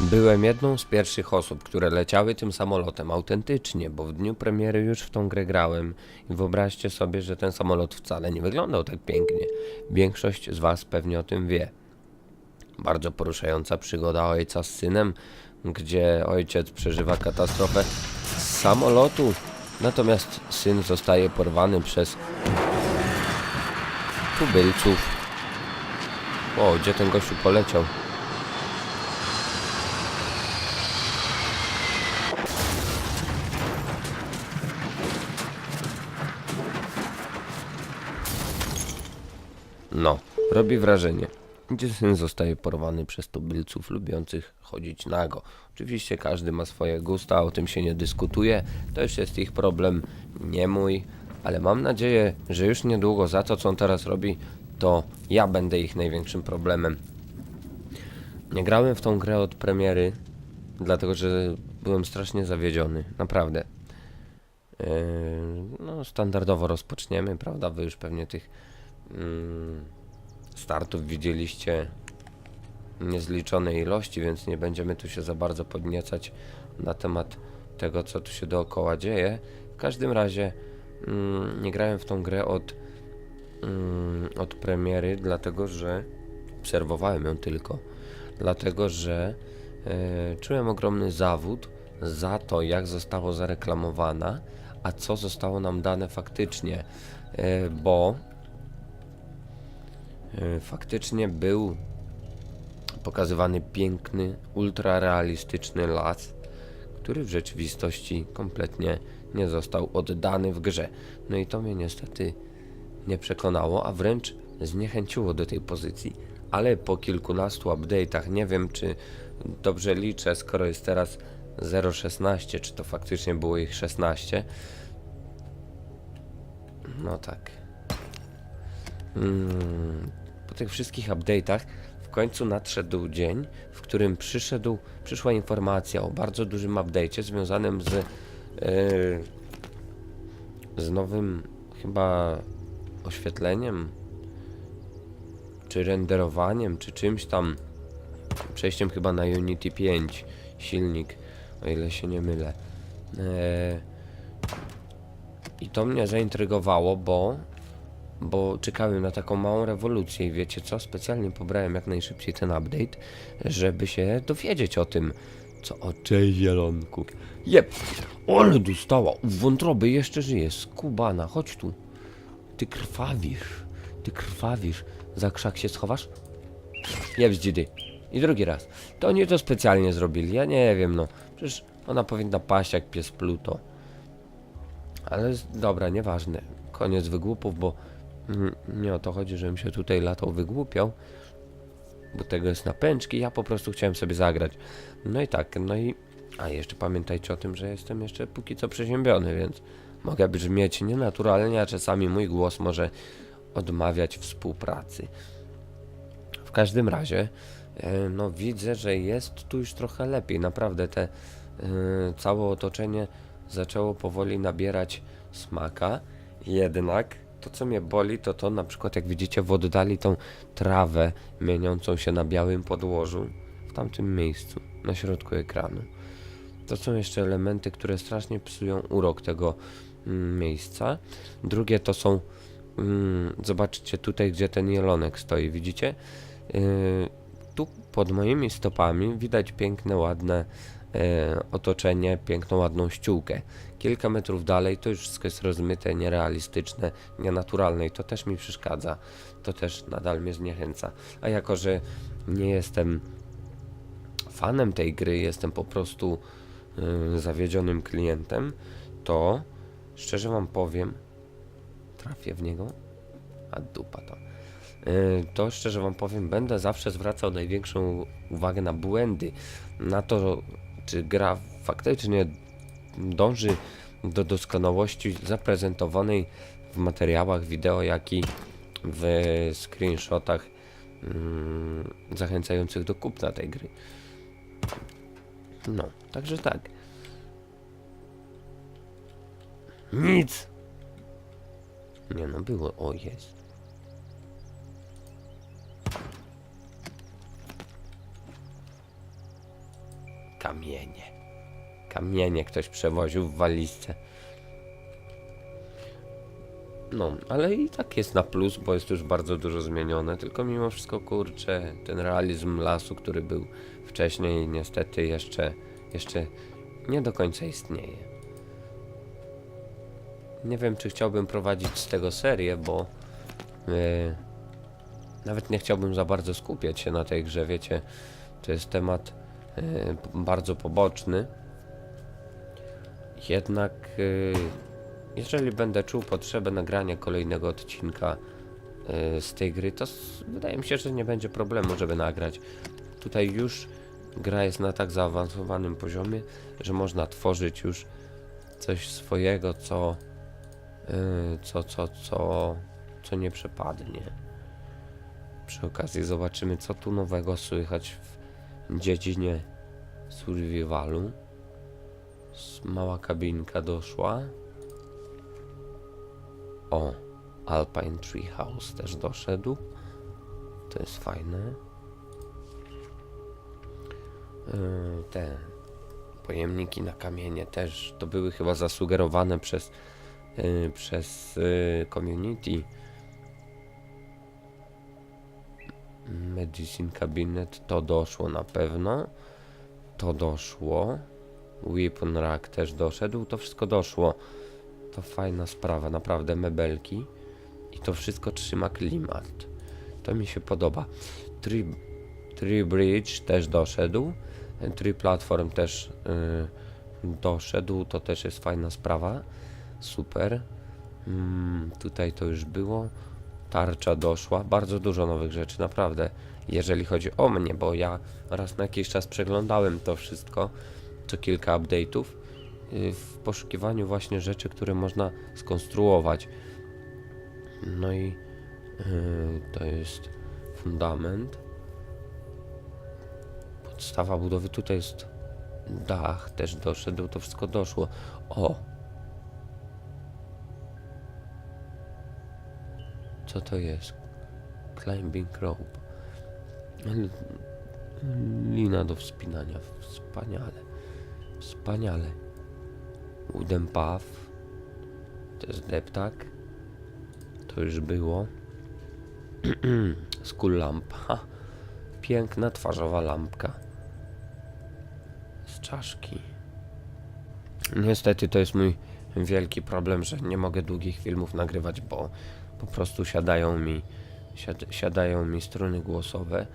Byłem jedną z pierwszych osób, które leciały tym samolotem autentycznie, bo w dniu premiery już w tą grę grałem i wyobraźcie sobie, że ten samolot wcale nie wyglądał tak pięknie. Większość z Was pewnie o tym wie. Bardzo poruszająca przygoda ojca z synem, gdzie ojciec przeżywa katastrofę z samolotu, natomiast syn zostaje porwany przez tubylców. O, gdzie ten gościu poleciał? No, robi wrażenie. Gdzie syn zostaje porwany przez tubylców lubiących chodzić nago. Oczywiście każdy ma swoje gusta, o tym się nie dyskutuje. To już jest ich problem, nie mój. Ale mam nadzieję, że już niedługo za to, co on teraz robi, to ja będę ich największym problemem. Nie grałem w tą grę od premiery, dlatego że byłem strasznie zawiedziony. Naprawdę. Yy, no, standardowo rozpoczniemy, prawda? Wy już pewnie tych mm, startów widzieliście niezliczone ilości, więc nie będziemy tu się za bardzo podniecać na temat tego, co tu się dookoła dzieje. W każdym razie mm, nie grałem w tą grę od, od premiery, dlatego że obserwowałem ją tylko. Dlatego, że e, czułem ogromny zawód za to, jak zostało zareklamowana, a co zostało nam dane faktycznie, e, bo e, faktycznie był pokazywany piękny, ultrarealistyczny las, który w rzeczywistości kompletnie nie został oddany w grze. No i to mnie niestety nie przekonało, a wręcz zniechęciło do tej pozycji. Ale po kilkunastu update'ach, nie wiem czy dobrze liczę, skoro jest teraz 0.16, czy to faktycznie było ich 16. No tak. Mm, po tych wszystkich update'ach w końcu nadszedł dzień, w którym przyszedł, przyszła informacja o bardzo dużym update'cie związanym z, yy, z nowym chyba oświetleniem, czy renderowaniem, czy czymś tam, przejściem chyba na Unity 5 silnik, o ile się nie mylę. Eee, I to mnie zaintrygowało, bo bo czekałem na taką małą rewolucję i wiecie co? Specjalnie pobrałem jak najszybciej ten update, żeby się dowiedzieć o tym, co o cześć zielonku. Jep, dostała, u wątroby jeszcze żyje, skubana, chodź tu. Ty krwawisz, ty krwawisz. Za krzak się schowasz? Jeb z dzidy. I drugi raz. To oni to specjalnie zrobili, ja nie wiem no. Przecież ona powinna paść jak pies Pluto. Ale dobra, nieważne. Koniec wygłupów, bo nie o to chodzi, żebym się tutaj latał wygłupiał. Bo tego jest na pęczki, ja po prostu chciałem sobie zagrać. No i tak, no i... A jeszcze pamiętajcie o tym, że jestem jeszcze póki co przeziębiony, więc mogę brzmieć nienaturalnie, a czasami mój głos może odmawiać współpracy. W każdym razie, e, no widzę, że jest tu już trochę lepiej. Naprawdę te e, całe otoczenie zaczęło powoli nabierać smaka. Jednak to, co mnie boli, to to na przykład, jak widzicie w oddali tą trawę mieniącą się na białym podłożu w tamtym miejscu, na środku ekranu. To są jeszcze elementy, które strasznie psują urok tego miejsca. Drugie to są, mm, zobaczcie tutaj, gdzie ten jelonek stoi, widzicie? Yy, tu pod moimi stopami widać piękne, ładne e, otoczenie, piękną, ładną ściółkę. Kilka metrów dalej to już wszystko jest rozmyte, nierealistyczne, nienaturalne i to też mi przeszkadza. To też nadal mnie zniechęca. A jako, że nie jestem fanem tej gry, jestem po prostu y, zawiedzionym klientem, to szczerze wam powiem, trafię w niego, a dupa to. Y, To szczerze wam powiem, będę zawsze zwracał największą uwagę na błędy, na to, czy gra faktycznie dąży do doskonałości zaprezentowanej w materiałach wideo, jak i w screenshotach mm, zachęcających do kupna tej gry. No, także tak. Nic! Nie no, było, o jest. Kamienie. Kamienie ktoś przewoził w walizce. No, ale i tak jest na plus, bo jest już bardzo dużo zmienione, tylko mimo wszystko kurczę, ten realizm lasu, który był wcześniej niestety jeszcze, jeszcze nie do końca istnieje. Nie wiem, czy chciałbym prowadzić z tego serię, bo e, nawet nie chciałbym za bardzo skupiać się na tej grze, wiecie, to jest temat e, bardzo poboczny. Jednak e, jeżeli będę czuł potrzebę nagrania kolejnego odcinka e, z tej gry, to wydaje mi się, że nie będzie problemu, żeby nagrać. Tutaj już gra jest na tak zaawansowanym poziomie, że można tworzyć już coś swojego, co, co, co, co, co nie przepadnie. Przy okazji zobaczymy, co tu nowego słychać w dziedzinie survivalu. Mała kabinka doszła. O, Alpine Tree House też doszedł. To jest fajne. Yy, Te pojemniki na kamienie też to były chyba zasugerowane przez, przez yy, community. Medicine Cabinet to doszło na pewno. To doszło. Weapon Rack też doszedł. To wszystko doszło. To fajna sprawa, naprawdę mebelki. I to wszystko trzyma klimat. To mi się podoba. Tree, tree Bridge też doszedł. Tree Platform też yy, doszedł. To też jest fajna sprawa. Super. Mm, tutaj to już było. Tarcza doszła. Bardzo dużo nowych rzeczy, naprawdę. Jeżeli chodzi o mnie, bo ja raz na jakiś czas przeglądałem to wszystko, co kilka update'ów, y, w poszukiwaniu właśnie rzeczy, które można skonstruować. No i y, to jest fundament. Podstawa budowy tutaj jest dach, też doszedł, to wszystko doszło. O! Co to jest? Climbing rope. Lina do wspinania. Wspaniale. Wspaniale. Wooden path. To jest deptak. To już było. Skull lampa. Piękna twarzowa lampka. Z czaszki. Niestety to jest mój wielki problem, że nie mogę długich filmów nagrywać, bo po prostu siadają mi siad, siadają mi struny głosowe.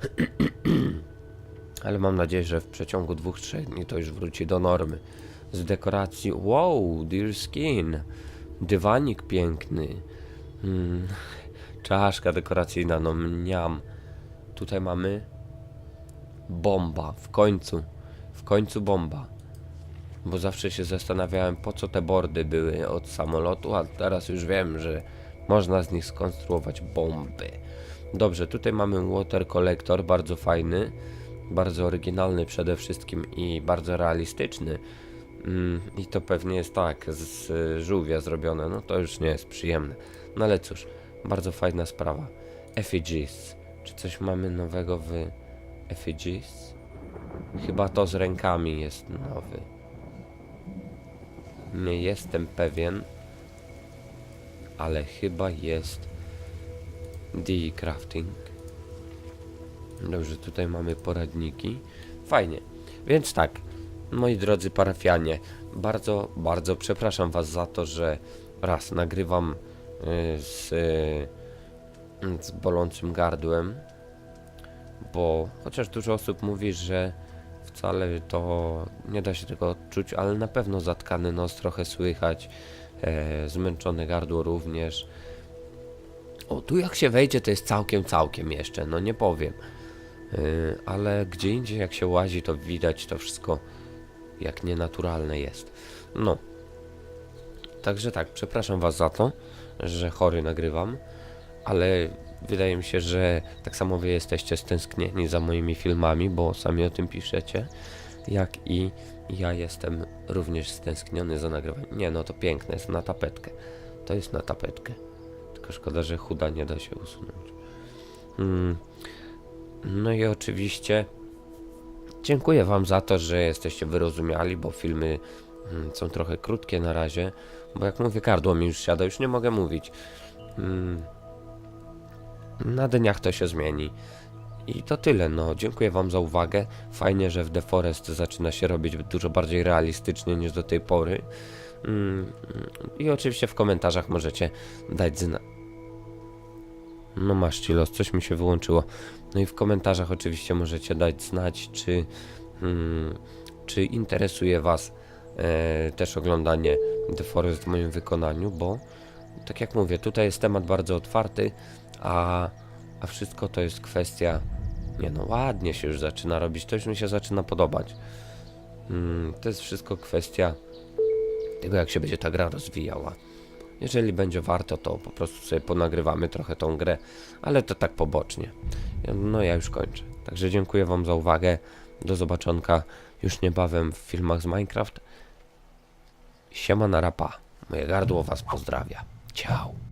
Ale mam nadzieję, że w przeciągu dwóch, trzech dni to już wróci do normy. Z dekoracji, wow, deer skin, dywanik piękny, mm, czaszka dekoracyjna, no mniam. Tutaj mamy bomba, w końcu, w końcu bomba. Bo zawsze się zastanawiałem, po co te bordy były od samolotu, a teraz już wiem, że można z nich skonstruować bomby. Dobrze, tutaj mamy water collector, bardzo fajny, bardzo oryginalny przede wszystkim i bardzo realistyczny. Mm, I to pewnie jest tak, z żółwia zrobione, no to już nie jest przyjemne. No ale cóż, bardzo fajna sprawa. Effigies. Czy coś mamy nowego w Effigies? Chyba to z rękami jest nowy. Nie jestem pewien, ale chyba jest The Crafting. Dobrze, tutaj mamy poradniki. Fajnie. Więc tak, moi drodzy parafianie, bardzo, bardzo przepraszam Was za to, że raz nagrywam y, z, y, z bolącym gardłem, bo chociaż dużo osób mówi, że wcale to nie da się tego odczuć, ale na pewno zatkany nos trochę słychać, e, zmęczone gardło również. O, tu jak się wejdzie, to jest całkiem, całkiem jeszcze, no nie powiem. Yy, ale gdzie indziej jak się łazi, to widać to wszystko jak nienaturalne jest. No. Także tak, przepraszam was za to, że chory nagrywam, ale wydaje mi się, że tak samo wy jesteście stęsknieni za moimi filmami, bo sami o tym piszecie, jak i ja jestem również stęskniony za nagrywaniem. Nie, no to piękne, jest na tapetkę. To jest na tapetkę. Tylko szkoda, że chuda nie da się usunąć. Mm. No i oczywiście Dziękuję Wam za to, że jesteście wyrozumiali, bo filmy mm, są trochę krótkie na razie. Bo jak mówię, gardło mi już siada, już nie mogę mówić. Mm, na dniach to się zmieni. I to tyle, no. Dziękuję Wam za uwagę. Fajnie, że w The Forest zaczyna się robić dużo bardziej realistycznie niż do tej pory. Mm, I oczywiście w komentarzach możecie dać zna. No masz ci los, coś mi się wyłączyło. No i w komentarzach oczywiście możecie dać znać, czy, mm, czy interesuje Was e, też oglądanie The Forest w moim wykonaniu, bo tak jak mówię, tutaj jest temat bardzo otwarty, a, a wszystko to jest kwestia. Nie no, ładnie się już zaczyna robić, to już mi się zaczyna podobać. Mm, to jest wszystko kwestia tego, jak się będzie ta gra rozwijała. Jeżeli będzie warto, to po prostu sobie ponagrywamy trochę tą grę, ale to tak pobocznie. No ja już kończę. Także dziękuję Wam za uwagę. Do zobaczonka już niebawem w filmach z Minecraft. Siema na rapa. Moje gardło Was pozdrawia. Ciao.